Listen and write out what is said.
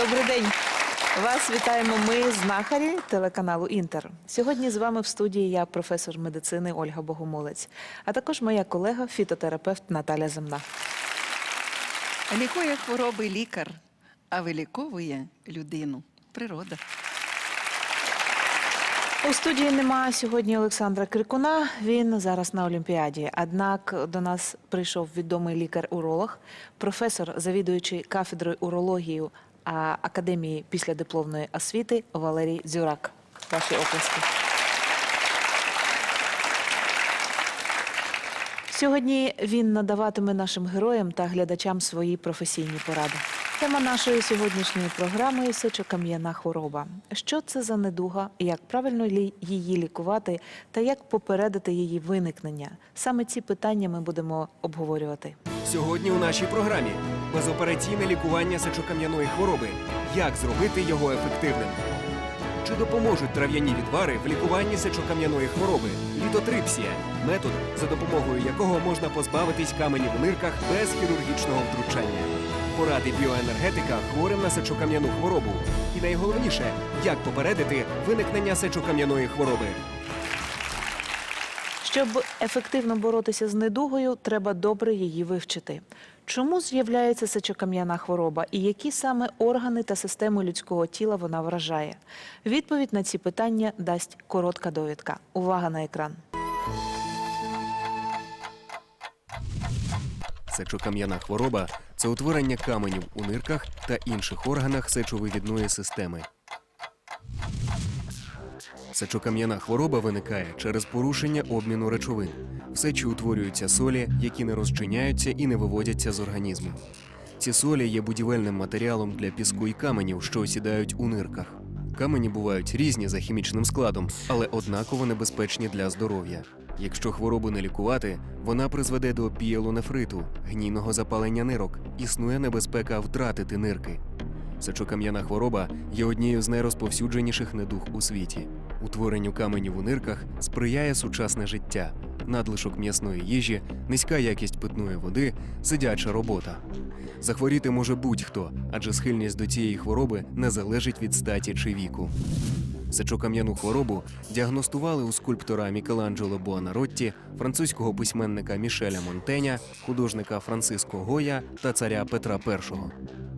Добрий день. Вас вітаємо ми, знахарі телеканалу Інтер. Сьогодні з вами в студії я, професор медицини Ольга Богомолець, а також моя колега, фітотерапевт Наталя Земна. Лікує хвороби лікар, а виліковує людину природа. У студії нема сьогодні Олександра Крикуна. Він зараз на Олімпіаді. Однак до нас прийшов відомий лікар-уролог, професор, завідуючий кафедрою урології а, Академії післядипломної освіти Валерій Дзюрак. Ваші оплески. Сьогодні він надаватиме нашим героям та глядачам свої професійні поради. Тема нашої сьогоднішньої програми сечокам'яна хвороба. Що це за недуга, як правильно її лікувати та як попередити її виникнення? Саме ці питання ми будемо обговорювати. Сьогодні у нашій програмі безопераційне лікування сечокам'яної хвороби. Як зробити його ефективним? Чи допоможуть трав'яні відвари в лікуванні сечокам'яної хвороби? Літотрипсія метод, за допомогою якого можна позбавитись каменів у нирках без хірургічного втручання. Поради біоенергетика хворим на сечокам'яну хворобу. І найголовніше, як попередити виникнення сечокам'яної хвороби. Щоб ефективно боротися з недугою, треба добре її вивчити. Чому з'являється сечокам'яна хвороба і які саме органи та системи людського тіла вона вражає? Відповідь на ці питання дасть коротка довідка. Увага на екран. Сечокам'яна хвороба це утворення каменів у нирках та інших органах сечовивідної системи. Сечокам'яна хвороба виникає через порушення обміну речовин. В сечі утворюються солі, які не розчиняються і не виводяться з організму. Ці солі є будівельним матеріалом для піску і каменів, що осідають у нирках. Камені бувають різні за хімічним складом, але однаково небезпечні для здоров'я. Якщо хворобу не лікувати, вона призведе до пієлонефриту, гнійного запалення нирок, існує небезпека втратити нирки. Сечокам'яна хвороба є однією з найрозповсюдженіших недуг у світі. Утворенню каменів у нирках сприяє сучасне життя, надлишок м'ясної їжі, низька якість питної води, сидяча робота. Захворіти може будь-хто, адже схильність до цієї хвороби не залежить від статі чи віку. Сечокам'яну хворобу діагностували у скульптора Мікеланджело Буонаротті, французького письменника Мішеля Монтеня, художника Франциско Гоя та царя Петра І.